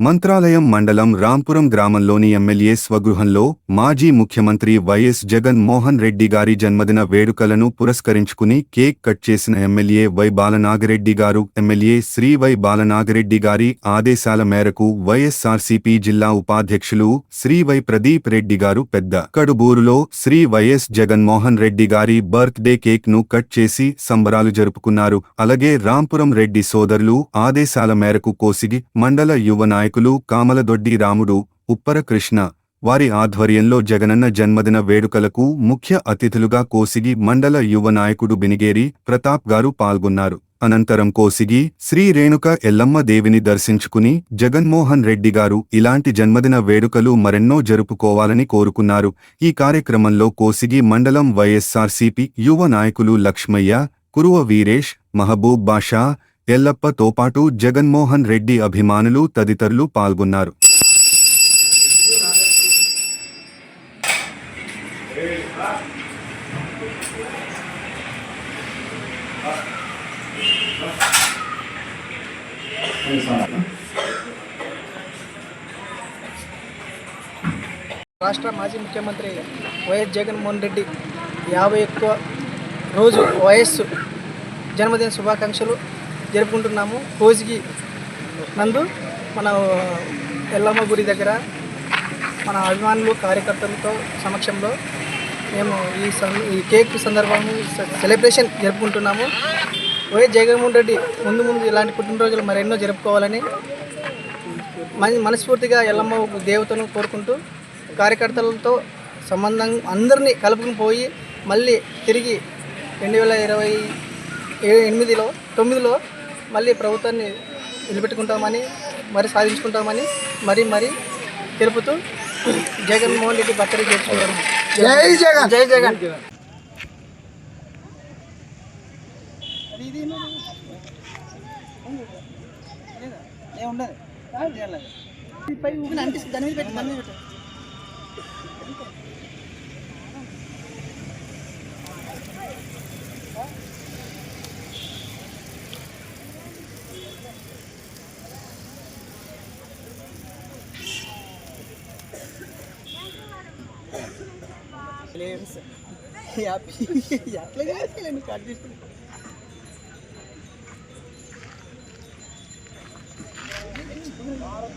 మంత్రాలయం మండలం రాంపురం గ్రామంలోని ఎమ్మెల్యే స్వగృహంలో మాజీ ముఖ్యమంత్రి వైఎస్ జగన్ మోహన్ రెడ్డి గారి జన్మదిన వేడుకలను పురస్కరించుకుని కేక్ కట్ చేసిన MLA Y Balanagireddy garu MLA Shri why Balanagi Reddy గారి ఆదేశాల మేరకు వైఎస్ఆర్సీపీ జిల్లా ఉపాధ్యక్షులు శ్రీ వై ప్రదీప్ రెడ్డి గారు పెద్ద కడుబూరులో శ్రీ వైఎస్ జగన్మోహన్ రెడ్డి గారి బర్త్ డే కేక్ను కట్ చేసి సంబరాలు జరుపుకున్నారు. అలాగే రాంపురం రెడ్డి సోదరులు ఆదేశాల మేరకు కోసిగి మండల యువ నాయకులు కామలదొడ్డి రాముడు ఉప్పర కృష్ణ వారి ఆధ్వర్యంలో జగనన్న జన్మదిన వేడుకలకు ముఖ్య అతిథులుగా కోసిగి మండల యువ నాయకుడు బినిగేరి ప్రతాప్ గారు పాల్గొన్నారు. అనంతరం కోసిగి శ్రీ రేణుక ఎల్లమ్మ దేవిని దర్శించుకుని జగన్మోహన్ రెడ్డి గారు ఇలాంటి జన్మదిన వేడుకలు మరెన్నో జరుపుకోవాలని కోరుకున్నారు. ఈ కార్యక్రమంలో కోసిగి మండలం వైఎస్సార్సీపీ యువ నాయకులు లక్ష్మయ్య కురువ వీరేష్ మహబూబ్ బాషా ఎల్లప్పతో పాటు జగన్మోహన్ రెడ్డి అభిమానులు తదితరులు పాల్గొన్నారు. రాష్ట్ర మాజీ ముఖ్యమంత్రి వైఎస్ జగన్మోహన్ రెడ్డి యాభై ఎక్కువ రోజు వయస్సు జన్మదిన శుభాకాంక్షలు. జరుపుకుంటున్నాము. రోజుకి నందు మన ఎల్లమ్మ గుడి దగ్గర మన అభిమానులు కార్యకర్తలతో సమక్షంలో మేము ఈ ఈ కేక్ సందర్భంగా సెలబ్రేషన్ జరుపుకుంటున్నాము. వైఎస్ జగన్మోహన్ రెడ్డి ముందు ముందు ఇలాంటి పుట్టినరోజులు మరెన్నో జరుపుకోవాలని మన- మనస్ఫూర్తిగా ఎల్లమ్మ దేవతను కోరుకుంటూ కార్యకర్తలతో సంబంధం అందరినీ కలుపుకుని పోయి మళ్ళీ తిరిగి రెండు వేల ఇరవై ఏ- ఎనిమిదిలో తొమ్మిదిలో మళ్ళీ ప్రభుత్వాన్ని నిలబెట్టుకుంటామని మరి సాధించుకుంటామని మరి మరి తెలుపుతూ జగన్మోహన్ రెడ్డి బర్త్డే చేసుకుంటాము జై జగన్. జై జగన్. ఉండదు దాని మీద దాని మీద పెట్టు. క్లెయిమ్స్ ఎట్లా చేసుకోలేను కట్ చేసి భారత్